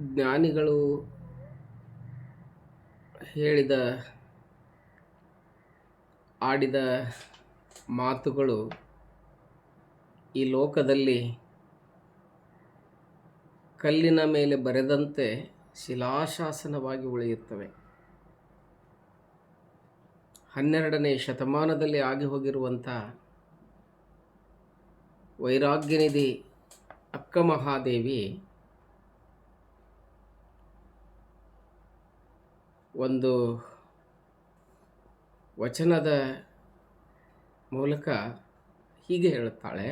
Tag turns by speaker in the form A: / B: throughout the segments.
A: ಜ್ಞಾನಿಗಳು ಹೇಳಿದ, ಆಡಿದ ಮಾತುಗಳು ಈ ಲೋಕದಲ್ಲಿ ಕಲ್ಲಿನ ಮೇಲೆ ಬರೆದಂತೆ ಶಿಲಾಶಾಸನವಾಗಿ ಉಳಿಯುತ್ತವೆ. ಹನ್ನೆರಡನೇ ಶತಮಾನದಲ್ಲಿ ಆಗಿ ಹೋಗಿರುವಂಥ ವೈರಾಗ್ಯನಿಧಿ ಅಕ್ಕ ಒಂದು ವಚನದ ಮೂಲಕ ಹೀಗೆ ಹೇಳುತ್ತಾಳೆ.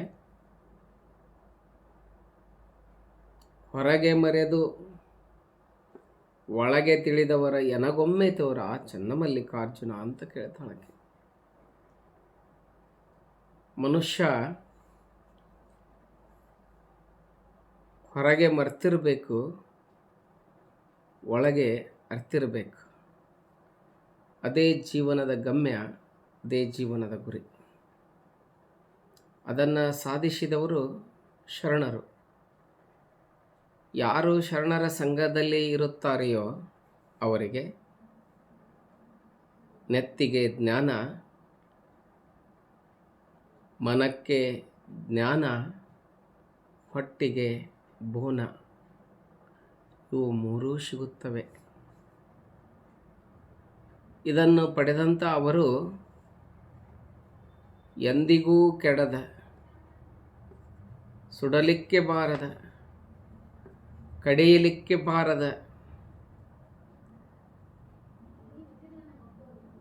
A: ಹೊರಗೆ ಮರೆದು ಒಳಗೆ ತಿಳಿದವರ ಎನಗೊಮ್ಮೆ ತೋರ ಚನ್ನಮಲ್ಲಿಕಾರ್ಜುನ ಅಂತ ಕೇಳ್ತಾಳೆ ಮನುಷ್ಯ ಹೊರಗೆ ಮರ್ತಿರಬೇಕು, ಒಳಗೆ ಅರ್ತಿರಬೇಕು. ಅದೇ ಜೀವನದ ಗಮ್ಯ, ಅದೇ ಜೀವನದ ಗುರಿ. ಅದನ್ನು ಸಾಧಿಸಿದವರು ಶರಣರು. ಯಾರು ಶರಣರ ಸಂಘದಲ್ಲಿ ಇರುತ್ತಾರೆಯೋ ಅವರಿಗೆ ನೆತ್ತಿಗೆ ಜ್ಞಾನ, ಮನಕ್ಕೆ ಜ್ಞಾನ, ಹೊಟ್ಟಿಗೆ ಬೋನ. ಇವು ಮೂರೂ ಸಿಗುತ್ತವೆ. ಇದನ್ನು ಪಡೆದಂಥ ಅವರು ಎಂದಿಗೂ ಕೆಡದ, ಸುಡಲಿಕ್ಕೆ ಬಾರದ, ಕಡಿಯಲಿಕ್ಕೆ ಬಾರದ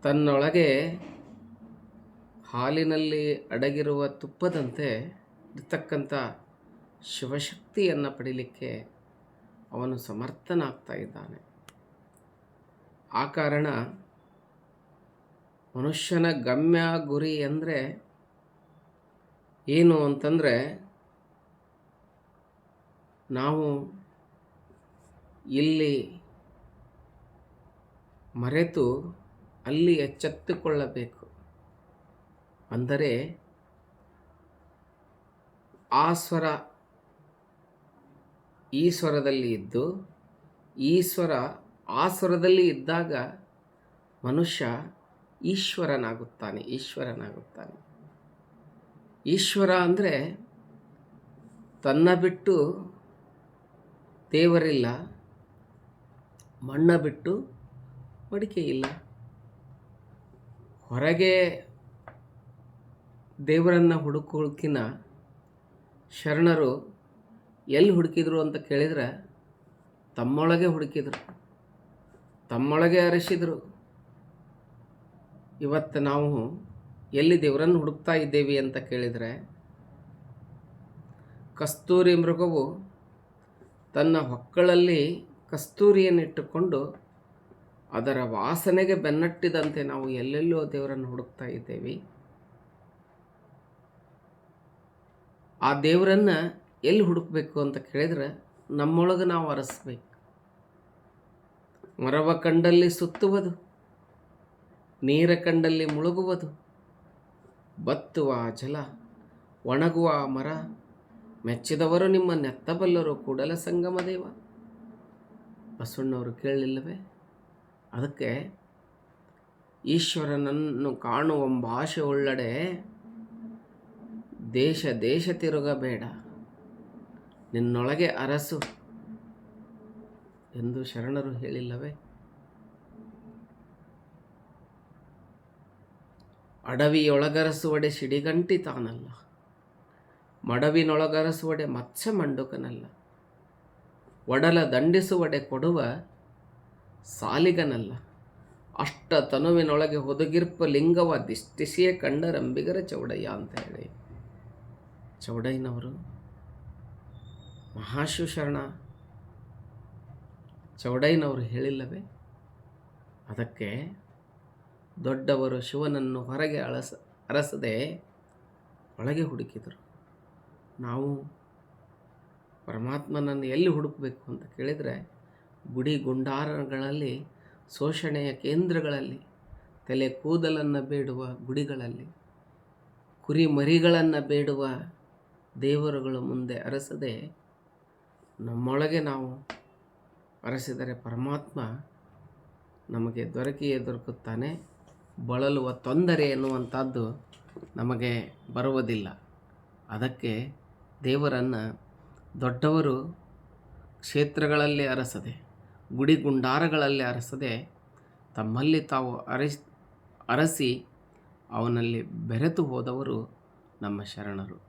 A: ತನ್ನೊಳಗೆ ಹಾಲಿನಲ್ಲಿ ಅಡಗಿರುವ ತುಪ್ಪದಂತೆ ಇರ್ತಕ್ಕಂಥ ಶಿವಶಕ್ತಿಯನ್ನು ಪಡೀಲಿಕ್ಕೆ ಅವನು ಸಮರ್ಥನಾಗ್ತಾ ಇದ್ದಾನೆ. ಆ ಕಾರಣ ಮನುಷ್ಯನ ಗಮ್ಯ ಗುರಿ ಅಂದರೆ ಏನು ಅಂತಂದರೆ ನಾವು ಇಲ್ಲಿ ಮರೆತು ಅಲ್ಲಿ ಎಚ್ಚೆತ್ತುಕೊಳ್ಳಬೇಕು. ಅಂದರೆ ಆ ಸ್ವರ ಈ ಸ್ವರದಲ್ಲಿ ಇದ್ದು, ಈ ಸ್ವರ ಆ ಸ್ವರದಲ್ಲಿ ಇದ್ದಾಗ ಮನುಷ್ಯ ಈಶ್ವರನಾಗುತ್ತಾನೆ ಈಶ್ವರನಾಗುತ್ತಾನೆ. ಈಶ್ವರ ಅಂದರೆ ತನ್ನ ಬಿಟ್ಟು ದೇವರಿಲ್ಲ, ಮಣ್ಣ ಬಿಟ್ಟು ಮಡಿಕೆ ಇಲ್ಲ. ಹೊರಗೆ ದೇವರನ್ನು ಹುಡುಕೋಕಿನ ಶರಣರು ಎಲ್ಲಿ ಹುಡುಕಿದ್ರು ಅಂತ ಕೇಳಿದ್ರೆ ತಮ್ಮೊಳಗೆ ಹುಡುಕಿದ್ರು, ತಮ್ಮೊಳಗೆ ಅರಸಿದರು. ಇವತ್ತು ನಾವು ಎಲ್ಲಿ ದೇವರನ್ನು ಹುಡುಕ್ತಾ ಇದ್ದೇವೆ ಅಂತ ಕೇಳಿದರೆ, ಕಸ್ತೂರಿ ಮೃಗವು ತನ್ನ ಹೊಕ್ಕಳಲ್ಲಿ ಕಸ್ತೂರಿಯನ್ನಿಟ್ಟುಕೊಂಡು ಅದರ ವಾಸನೆಗೆ ಬೆನ್ನಟ್ಟಿದಂತೆ ನಾವು ಎಲ್ಲೆಲ್ಲೋ ದೇವರನ್ನು ಹುಡುಕ್ತಾ ಇದ್ದೇವೆ. ಆ ದೇವರನ್ನು ಎಲ್ಲಿ ಹುಡುಕಬೇಕು ಅಂತ ಕೇಳಿದರೆ, ನಮ್ಮೊಳಗೆ ನಾವು ಅರಸಬೇಕು. ಮರವ ಕಂಡಲ್ಲಿ ಸುತ್ತುವುದು. ನೀರ ಕಂಡಲ್ಲಿ ಮುಳುಗುವುದು. ಬತ್ತುವ ಜಲ, ಒಣಗುವ ಮರ, ಮೆಚ್ಚಿದವರು ನಿಮ್ಮ ನೆತ್ತಬಲ್ಲರು ಕೂಡಲ ಸಂಗಮ ದೇವ. ಬಸವಣ್ಣವರು ಕೇಳಲಿಲ್ಲವೇ? ಅದಕ್ಕೆ ಈಶ್ವರನನ್ನು ಕಾಣುವ ಭಾಷೆ ಉಳ್ಳಡೆ ದೇಶ ದೇಶ ತಿರುಗಬೇಡ. ನಿನ್ನೊಳಗೆ ಅರಸು ಎಂದು ಶರಣರು ಹೇಳಿಲ್ಲವೇ? ಅಡವಿಯೊಳಗರಸುವಡೆ ಸಿಡಿಗಂಟಿ ತಾನಲ್ಲ. ಮಡವಿನೊಳಗರಸುವಡೆ ಮತ್ಸ್ಯ ಮಂಡುಕನಲ್ಲ ಒಡಲ ದಂಡಿಸುವಡೆ ಕೊಡುವ ಸಾಲಿಗನಲ್ಲ. ಅಷ್ಟ ತನುವಿನೊಳಗೆ ಹೊದಗಿರ್ಪ ಲಿಂಗವ ದಿಷ್ಟಿಸಿಯೇ ಕಂಡರಂಬಿಗರ ಚೌಡಯ್ಯ ಅಂತ ಹೇಳಿ ಚೌಡಯ್ಯನವರು ಮಹಾಶಿವಶರಣ ಚೌಡಯ್ಯನವರು ಹೇಳಿಲ್ಲವೇ? ಅದಕ್ಕೆ ದೊಡ್ಡವರು ಶಿವನನ್ನು ಹೊರಗೆ ಅಳಸ, ಅರಸದೆ ಒಳಗೆ ಹುಡುಕಿದರು. ನಾವು ಪರಮಾತ್ಮನನ್ನು ಎಲ್ಲಿ ಹುಡುಕಬೇಕು ಅಂತ ಕೇಳಿದರೆ ಗುಡಿ ಗುಂಡಾರಗಳಲ್ಲಿ, ಶೋಷಣೆಯ ಕೇಂದ್ರಗಳಲ್ಲಿ, ತಲೆ ಕೂದಲನ್ನು ಬೇಡುವ ಗುಡಿಗಳಲ್ಲಿ, ಕುರಿ ಮರಿಗಳನ್ನು ಬೇಡುವ ದೇವರುಗಳ ಮುಂದೆ ಅರಸದೆ ನಮ್ಮೊಳಗೆ ನಾವು ಅರಸಿದರೆ ಪರಮಾತ್ಮ ನಮಗೆ ದೊರಕಿಯೇ ದೊರಕುತ್ತಾನೆ. ಬಳಲುವ ತೊಂದರೆ ಎನ್ನುವಂಥದ್ದು ನಮಗೆ ಬರುವುದಿಲ್ಲ. ಅದಕ್ಕೆ ದೇವರನ್ನು ದೊಡ್ಡವರು ಕ್ಷೇತ್ರಗಳಲ್ಲಿ ಅರಸದೆ ಗುಡಿ ಗುಂಡಾರಗಳಲ್ಲಿ ಅರಸದೆ, ತಮ್ಮಲ್ಲಿ ತಾವು ಅರಸ್, ಅರಸಿ ಅವನಲ್ಲಿ ಬೆರೆತು ಹೋದವರು ನಮ್ಮ ಶರಣರು.